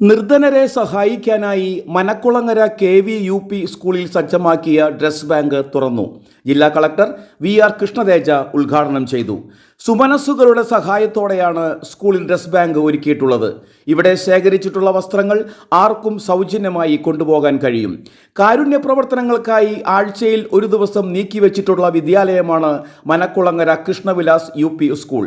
നിർധനരെ സഹായിക്കാനായി Manakkulangara K V U P സ്കൂളിൽ സജ്ജമാക്കിയ ഡ്രസ് ബാങ്ക് തുറന്നു. ജില്ലാ കളക്ടർ വി ആർ കൃഷ്ണതേജ ഉദ്ഘാടനം ചെയ്തു. സുമനസ്സുകളുടെ സഹായത്തോടെയാണ് സ്കൂളിൽ ഡ്രസ് ബാങ്ക് ഒരുക്കിയിട്ടുള്ളത്. ഇവിടെ ശേഖരിച്ചിട്ടുള്ള വസ്ത്രങ്ങൾ ആർക്കും സൗജന്യമായി കൊണ്ടുപോകാൻ കഴിയും. കാരുണ്യ പ്രവർത്തനങ്ങൾക്കായി ആഴ്ചയിൽ ഒരു ദിവസം നീക്കിവെച്ചിട്ടുള്ള വിദ്യാലയമാണ് മനക്കുളങ്ങര കൃഷ്ണവിലാസ് യു സ്കൂൾ.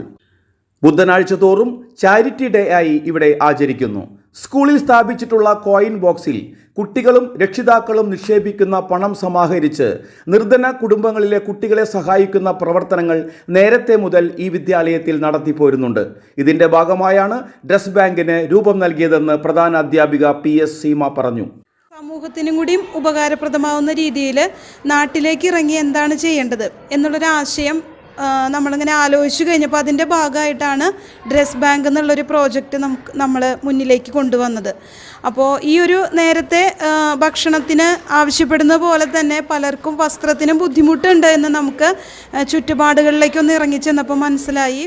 ബുധനാഴ്ച തോറും ചാരിറ്റി ഡേ ആയി ഇവിടെ ആചരിക്കുന്നു. സ്കൂളിൽ സ്ഥാപിച്ചിട്ടുള്ള കോയിൻ ബോക്സിൽ കുട്ടികളും രക്ഷിതാക്കളും നിക്ഷേപിക്കുന്ന പണം സമാഹരിച്ച് നിർധന കുടുംബങ്ങളിലെ കുട്ടികളെ സഹായിക്കുന്ന പ്രവർത്തനങ്ങൾ നേരത്തെ മുതൽ ഈ വിദ്യാലയത്തിൽ നടത്തിപ്പോരുന്നുണ്ട് ഇതിന്റെ ഭാഗമായാണ് ഡ്രസ് ബാങ്കിന് രൂപം നൽകിയതെന്ന് പ്രധാന അധ്യാപിക പി എസ് സീമ പറഞ്ഞു. സമൂഹത്തിനും കൂടിയും ഉപകാരപ്രദമാവുന്ന രീതിയിൽ നാട്ടിലേക്ക് ഇറങ്ങി എന്താണ് ചെയ്യേണ്ടത് എന്നുള്ളൊരു ആശയം ആ, നമ്മളിങ്ങനെ ആലോചിച്ച് കഴിഞ്ഞപ്പോൾ അതിന്റെ ഭാഗമായിട്ടാണ് ഡ്രസ് ബാങ്ക് എന്നുള്ളൊരു പ്രോജക്റ്റ് നമുക്ക് നമ്മൾ മുന്നിലേക്ക് കൊണ്ടുവന്നത്. അപ്പോൾ ഈ ഒരു നേരത്തെ ഭക്ഷണത്തിന് ആവശ്യപ്പെടുന്ന പോലെ തന്നെ പലർക്കും വസ്ത്രത്തിനും ബുദ്ധിമുട്ടുണ്ട് എന്ന് നമുക്ക് ചുറ്റുപാടുകളിലേക്കൊന്ന് ഇറങ്ങി ചെന്നപ്പോൾ മനസ്സിലായി.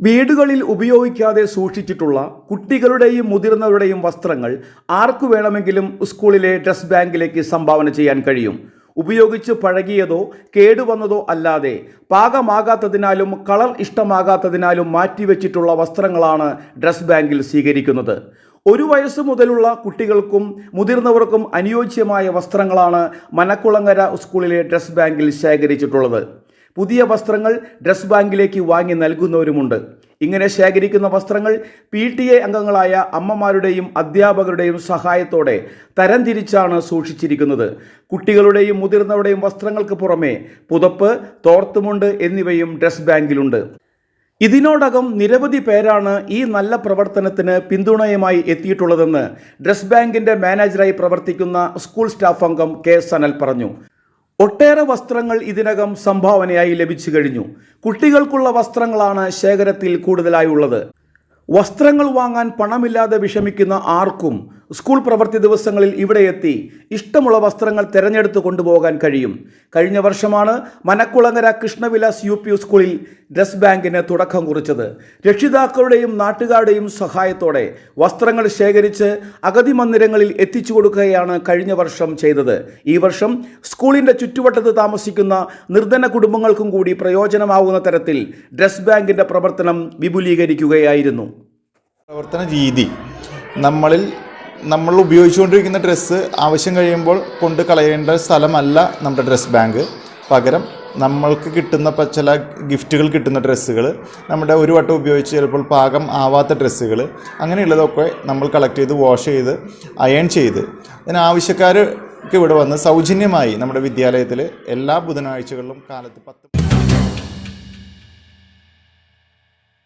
വീടുകളിൽ ഉപയോഗിക്കാതെ സൂക്ഷിച്ചിട്ടുള്ള കുട്ടികളുടെയും മുതിർന്നവരുടെയും വസ്ത്രങ്ങൾ ആർക്കു വേണമെങ്കിലും സ്കൂളിലെ ഡ്രസ് ബാങ്കിലേക്ക് സംഭാവന ചെയ്യാൻ കഴിയും. ഉപയോഗിച്ച് പഴകിയതോ കേടുവന്നതോ അല്ലാതെ പാകമാകാത്തതിനാലും കളർ ഇഷ്ടമാകാത്തതിനാലും മാറ്റിവെച്ചിട്ടുള്ള വസ്ത്രങ്ങളാണ് ഡ്രസ് ബാങ്കിൽ സ്വീകരിക്കുന്നത്. ഒരു വയസ്സ് മുതലുള്ള കുട്ടികൾക്കും മുതിർന്നവർക്കും അനുയോജ്യമായ വസ്ത്രങ്ങളാണ് മനക്കുളങ്ങര സ്കൂളിലെ ഡ്രസ് ബാങ്കിൽ ശേഖരിച്ചിട്ടുള്ളത്. പുതിയ വസ്ത്രങ്ങൾ ഡ്രസ് ബാങ്കിലേക്ക് വാങ്ങി നൽകുന്നവരുമുണ്ട്. ഇങ്ങനെ ശേഖരിക്കുന്ന വസ്ത്രങ്ങൾ പി ടി എ അംഗങ്ങളായ അമ്മമാരുടെയും അധ്യാപകരുടെയും സഹായത്തോടെ തരംതിരിച്ചാണ് സൂക്ഷിച്ചിരിക്കുന്നത്. കുട്ടികളുടെയും മുതിർന്നവരുടെയും വസ്ത്രങ്ങൾക്ക് പുറമെ പുതപ്പ് തോർത്തുമുണ്ട് എന്നിവയും ഡ്രസ് ബാങ്കിലുണ്ട്. ഇതിനോടകം നിരവധി പേരാണ് ഈ നല്ല പ്രവർത്തനത്തിന് പിന്തുണയുമായി എത്തിയിട്ടുള്ളതെന്ന് ഡ്രസ് ബാങ്കിന്റെ മാനേജറായി പ്രവർത്തിക്കുന്ന സ്കൂൾ സ്റ്റാഫ് അംഗം കെ സനൽ പറഞ്ഞു. ഒട്ടേറെ വസ്ത്രങ്ങൾ ഇതിനകം സംഭാവനയായി ലഭിച്ചു കഴിഞ്ഞു. കുട്ടികൾക്കുള്ള വസ്ത്രങ്ങളാണ് ശേഖരത്തിൽ കൂടുതലായുള്ളത് വസ്ത്രങ്ങൾ വാങ്ങാൻ പണമില്ലാതെ വിഷമിക്കുന്ന ആർക്കും സ്കൂൾ പ്രവൃത്തി ദിവസങ്ങളിൽ ഇവിടെ എത്തി ഇഷ്ടമുള്ള വസ്ത്രങ്ങൾ തിരഞ്ഞെടുത്ത് കൊണ്ടുപോകാൻ കഴിയും. കഴിഞ്ഞ വർഷമാണ് മനക്കുളങ്ങര കൃഷ്ണവിലാസ് യു പി സ്കൂളിൽ ഡ്രസ് ബാങ്കിന് തുടക്കം കുറിച്ചത്. രക്ഷിതാക്കളുടെയും നാട്ടുകാരുടെയും സഹായത്തോടെ വസ്ത്രങ്ങൾ ശേഖരിച്ച് അഗതി മന്ദിരങ്ങളിൽ എത്തിച്ചു കൊടുക്കുകയാണ് കഴിഞ്ഞ വർഷം ചെയ്തത്. ഈ വർഷം സ്കൂളിന്റെ ചുറ്റുവട്ടത്ത് താമസിക്കുന്ന നിർധന കുടുംബങ്ങൾക്കും കൂടി പ്രയോജനമാവുന്ന തരത്തിൽ ഡ്രസ് ബാങ്കിന്റെ പ്രവർത്തനം വിപുലീകരിക്കുകയായിരുന്നു. പ്രവർത്തന രീതി നമ്മളിൽ നമ്മൾ ഉപയോഗിച്ചുകൊണ്ടിരിക്കുന്ന ഡ്രസ്സ് ആവശ്യം കഴിയുമ്പോൾ കൊണ്ട് കളയേണ്ട സ്ഥലമല്ല നമ്മുടെ ഡ്രസ് ബാങ്ക്. പകരം നമ്മൾക്ക് കിട്ടുന്ന ചില ഗിഫ്റ്റുകൾ കിട്ടുന്ന ഡ്രസ്സുകൾ നമ്മുടെ ഒരു വട്ടം ഉപയോഗിച്ച് ചിലപ്പോൾ പാകം ആവാത്ത ഡ്രസ്സുകൾ അങ്ങനെയുള്ളതൊക്കെ നമ്മൾ കളക്ട് ചെയ്ത് വാഷ് ചെയ്ത് അയൺ ചെയ്ത്. അതിന് ആവശ്യക്കാർക്ക് ഇവിടെ വന്ന് സൗജന്യമായി നമ്മുടെ വിദ്യാലയത്തിൽ എല്ലാ ബുധനാഴ്ചകളിലും കാലത്ത് പത്ത്